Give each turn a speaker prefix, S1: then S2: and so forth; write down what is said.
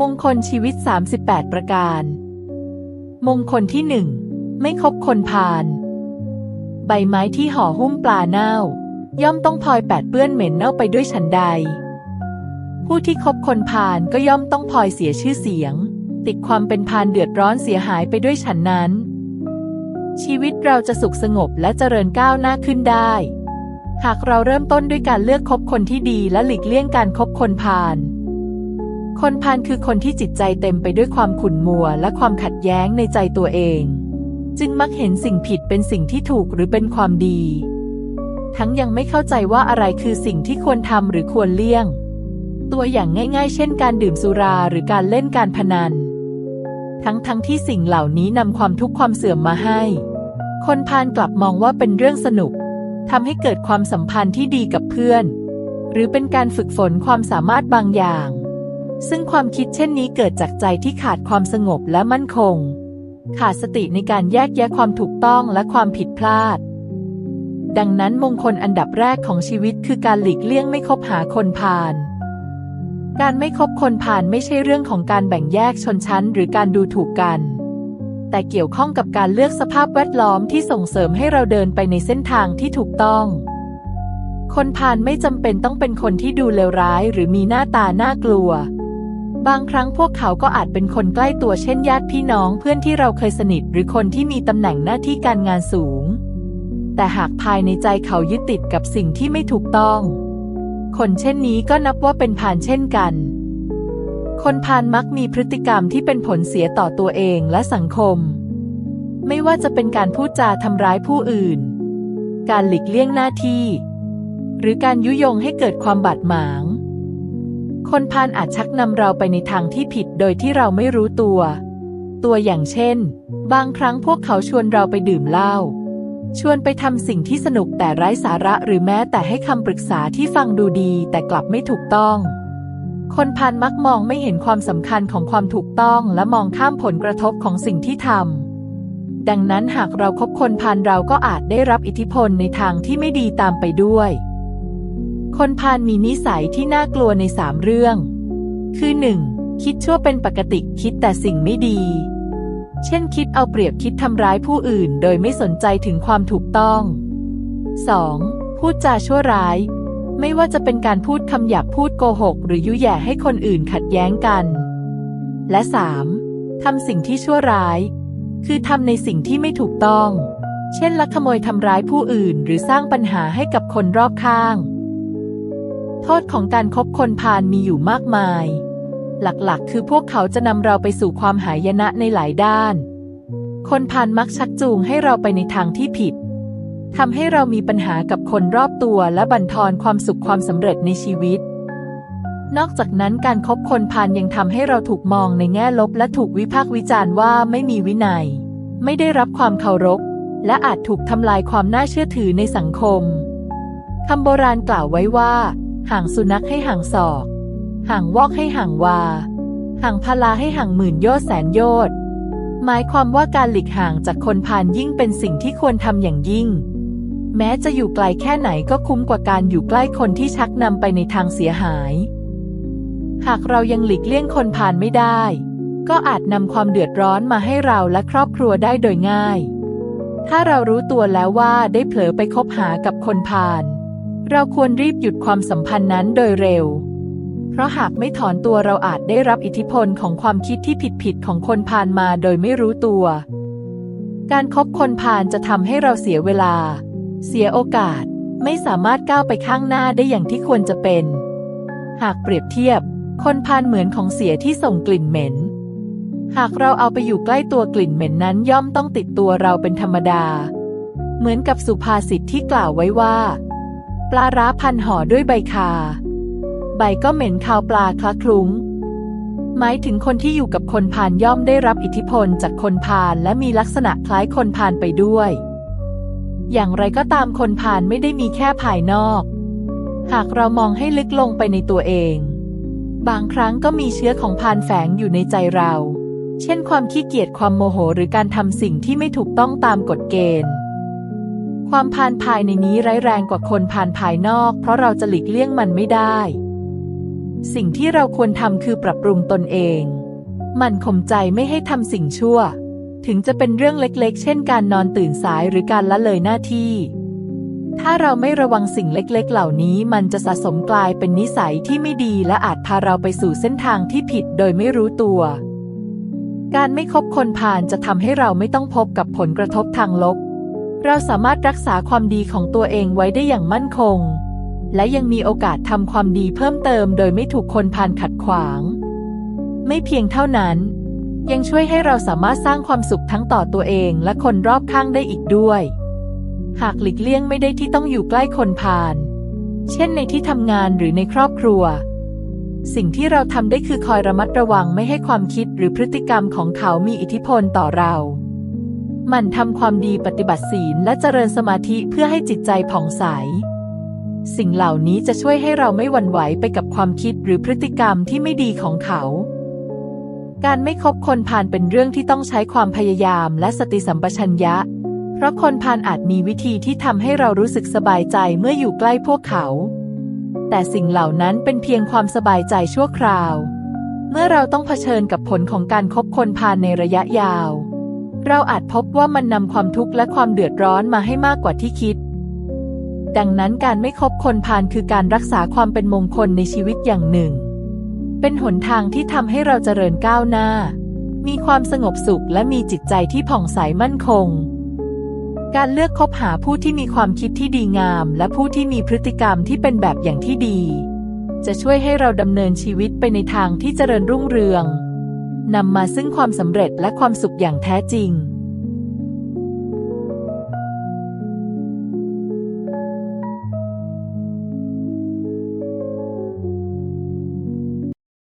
S1: มงคลชีวิต 38 ประการ มงคลที่หนึ่งไม่คบคนพาลใบไม้ที่ห่อหุ้มปลาเน่า ย่อมต้องพลอยแปดเปื้อนเหม็นเน่าไปด้วยฉันใด ผู้ที่คบคนพาลก็ย่อมต้องพลอยเสียชื่อเสียง ติดความเป็นพาลเดือดร้อนเสียหายไปด้วยฉันนั้น ชีวิตเราจะสุขสงบและเจริญก้าวหน้าขึ้นได้ หากเราเริ่มต้นด้วยการเลือกคบคนที่ดีและหลีกเลี่ยงการคบคนพาล คนพาลคือคนที่จิตใจเต็มไปด้วยความขุ่นมัวและความขัดแย้งในใจตัวเอง จึงมักเห็นสิ่งผิดเป็นสิ่งที่ถูกหรือเป็นความดี ทั้งยังไม่เข้าใจว่าอะไรคือสิ่งที่ควรทำหรือควรเลี่ยง ตัวอย่างง่าย ๆ เช่น การดื่มสุราหรือการเล่นการพนัน ทั้งทั้งที่สิ่งเหล่านี้นำความทุกข์ความเสื่อมมาให้ คนพาลกลับมองว่าเป็นเรื่องสนุกทำให้เกิดความสัมพันธ์ที่ดีกับเพื่อน หรือเป็นการฝึกฝนความสามารถบางอย่าง ซึ่งความคิดเช่นนี้เกิดจากใจที่ขาดความสงบและมั่นคง ขาดสติในการแยกแยะความถูกต้องและความผิดพลาด ดังนั้นมงคลอันดับแรกของชีวิตคือการหลีกเลี่ยงไม่คบหาคนพาลการไม่คบคนพาลไม่ใช่เรื่องของการแบ่งแยกชนชั้นหรือการดูถูกกัน แต่เกี่ยวข้องกับการเลือกสภาพแวดล้อมที่ส่งเสริมให้เราเดินไปในเส้นทางที่ถูกต้อง คนพาลไม่จำเป็นต้องเป็นคนที่ดูเลวร้ายหรือมีหน้าตาน่ากลัว บางครั้งพวกเขาก็อาจเป็นคนใกล้ตัวเช่นญาติพี่น้องเพื่อนที่เราเคยสนิท หรือคนที่มีตำแหน่งหน้าที่การงานสูง แต่หากภายในใจเขายึดติดกับสิ่งที่ไม่ถูกต้อง คนเช่นนี้ก็นับว่าเป็นพาลเช่นกัน คนพาลมักมีพฤติกรรมที่เป็นผลเสียต่อตัวเองและสังคม ไม่ว่าจะเป็นการพูดจาทำร้ายผู้อื่น การหลีกเลี่ยงหน้าที่ หรือการยุยงให้เกิดความบาดหมาง คนพาลอาจชักนำเราไปในทางที่ผิดโดยที่เราไม่รู้ตัว ตัวอย่างเช่น บางครั้งพวกเขาชวนเราไปดื่มเหล้า ชวนไปทำสิ่งที่สนุกแต่ไร้สาระหรือแม้แต่ให้คำปรึกษาที่ฟังดูดีแต่กลับไม่ถูกต้อง คนพาลมักมองไม่เห็นความสำคัญของความถูกต้องและมองข้ามผลกระทบของสิ่งที่ทำดังนั้นหากเราคบคนพาลเราก็อาจได้รับอิทธิพลในทางที่ไม่ดีตามไปด้วย คนพาลมีนิสัยที่น่ากลัวในสามเรื่อง คือ 1. คิดชั่วเป็นปกติคิดแต่สิ่งไม่ดี เช่นคิดเอาเปรียบคิดทำร้ายผู้อื่นโดยไม่สนใจถึงความถูกต้อง 2. พูดจาชั่วร้าย ไม่ว่าจะเป็นการพูดคำหยาบพูดโกหก หรือยุแย่ให้คนอื่นขัดแย้งกัน และ 3. ทำสิ่งที่ชั่วร้าย คือทำในสิ่งที่ไม่ถูกต้อง เช่นลักขโมยทำร้ายผู้อื่น หรือสร้างปัญหาให้กับคนรอบข้าง โทษของการคบคนพาลมีอยู่มากมาย หลักๆ คือพวกเขาจะนำเราไปสู่ความหายนะในหลายด้าน คนพาลมักชักจูงให้เราไปในทางที่ผิดทำให้เรามีปัญหากับคนรอบตัวและบั่นทอนความสุขความสำเร็จในชีวิต นอกจากนั้นการคบคนพาลยังทำให้เราถูกมองในแง่ลบและถูกวิพากษ์วิจารณ์ว่าไม่มีวินัย ไม่ได้รับความเคารพ และอาจถูกทำลายความน่าเชื่อถือในสังคมคำโบราณกล่าวไว้ว่า ห่างสุนัขให้ห่างศอกห่างวอกให้ห่างวาห่างพลาให้ห่างหมื่นโยชน์แสนโยชน์หมายความว่าการหลีกห่างจากคนพาลยิ่งเป็นสิ่งที่ควรทำอย่างยิ่ง แม้จะอยู่ไกลแค่ไหนก็คุ้มกว่าการอยู่ใกล้คนที่ชักนำไปในทางเสียหาย หากเรายังหลีกเลี่ยงคนพาลไม่ได้ ก็อาจนำความเดือดร้อนมาให้เราและครอบครัวได้โดยง่าย ถ้าเรารู้ตัวแล้วว่าได้เผลอไปคบหากับคนพาล เราควรรีบหยุดความสัมพันธ์นั้นโดยเร็ว เพราะหากไม่ถอนตัวเราอาจได้รับอิทธิพลของความคิดที่ผิดๆของคนพาลมาโดยไม่รู้ตัว การคบคนพาลจะทำให้เราเสียเวลา เสียโอกาส ไม่สามารถก้าวไปข้างหน้าได้อย่างที่ควรจะเป็น หากเปรียบเทียบ คนพาลเหมือนของเสียที่ส่งกลิ่นเหม็น หากเราเอาไปอยู่ใกล้ตัวกลิ่นเหม็นนั้นย่อมต้องติดตัวเราเป็นธรรมดา เหมือนกับสุภาษิตที่กล่าวไว้ว่า ปลาร้าพันห่อด้วยใบคา ใบก็เหม็นคาวปลาคละคลุ้ง หมายถึงคนที่อยู่กับคนพาลย่อมได้รับอิทธิพลจากคนพาลและมีลักษณะคล้ายคนพาลไปด้วย อย่างไรก็ตามคนพาลไม่ได้มีแค่ภายนอก หากเรามองให้ลึกลงไปในตัวเอง บางครั้งก็มีเชื้อของพาลแฝงอยู่ในใจเรา เช่นความขี้เกียจความโมโหหรือการทำสิ่งที่ไม่ถูกต้องตามกฎเกณฑ์ ความพาลภายในนี้ร้ายแรงกว่าคนพาลภายนอก เพราะเราจะหลีกเลี่ยงมันไม่ได้ สิ่งที่เราควรทำคือปรับปรุงตนเอง มันข่มใจไม่ให้ทำสิ่งชั่ว ถึงจะเป็นเรื่องเล็กๆ เช่นการนอนตื่นสายหรือการละเลยหน้าที่ ถ้าเราไม่ระวังสิ่งเล็กๆ เหล่านี้มันจะสะสมกลายเป็นนิสัยที่ไม่ดีและอาจพาเราไปสู่เส้นทางที่ผิดโดยไม่รู้ตัวการไม่คบคนพาลจะทำให้เราไม่ต้องพบกับผลกระทบทางลบ เราสามารถรักษาความดีของตัวเองไว้ได้อย่างมั่นคง และยังมีโอกาสทำความดีเพิ่มเติมโดยไม่ถูกคนพาลขัดขวาง ไม่เพียงเท่านั้น ยังช่วยให้เราสามารถสร้างความสุขทั้งต่อตัวเองและคนรอบข้างได้อีกด้วย หากหลีกเลี่ยงไม่ได้ที่ต้องอยู่ใกล้คนพาลเช่นในที่ทำงานหรือในครอบครัว สิ่งที่เราทำได้คือคอยระมัดระวังไม่ให้ความคิดหรือพฤติกรรมของเขามีอิทธิพลต่อเรา หมันทำความดีปฏิบัติศีลและเจริญสมาธิเพื่อให้จิตใจผ่องใส สิ่งเหล่านี้จะช่วยให้เราไม่หวั่นไหวไปกับความคิดหรือพฤติกรรมที่ไม่ดีของเขา การไม่คบคนพาลเป็นเรื่องที่ต้องใช้ความพยายามและสติสัมปชัญญะ เพราะคนพาลอาจมีวิธีที่ทำให้เรารู้สึกสบายใจเมื่ออยู่ใกล้พวกเขา แต่สิ่งเหล่านั้นเป็นเพียงความสบายใจชั่วคราว เมื่อเราต้องเผชิญกับผลของการคบคนพาลในระยะยาว เราอาจพบว่ามันนำความทุกข์และความเดือดร้อนมาให้มากกว่าที่คิด ดังนั้นการไม่คบคนพาลคือการรักษาความเป็นมงคลในชีวิตอย่างหนึ่ง เป็นหนทางที่ทำให้เราเจริญก้าวหน้า มีความสงบสุขและมีจิตใจที่ผ่องใสมั่นคง การเลือกคบหาผู้ที่มีความคิดที่ดีงาม และผู้ที่มีพฤติกรรมที่เป็นแบบอย่างที่ดี จะช่วยให้เราดำเนินชีวิตไปในทางที่เจริญรุ่งเรือง นำมาซึ่งความสำเร็จและความสุขอย่างแท้จริง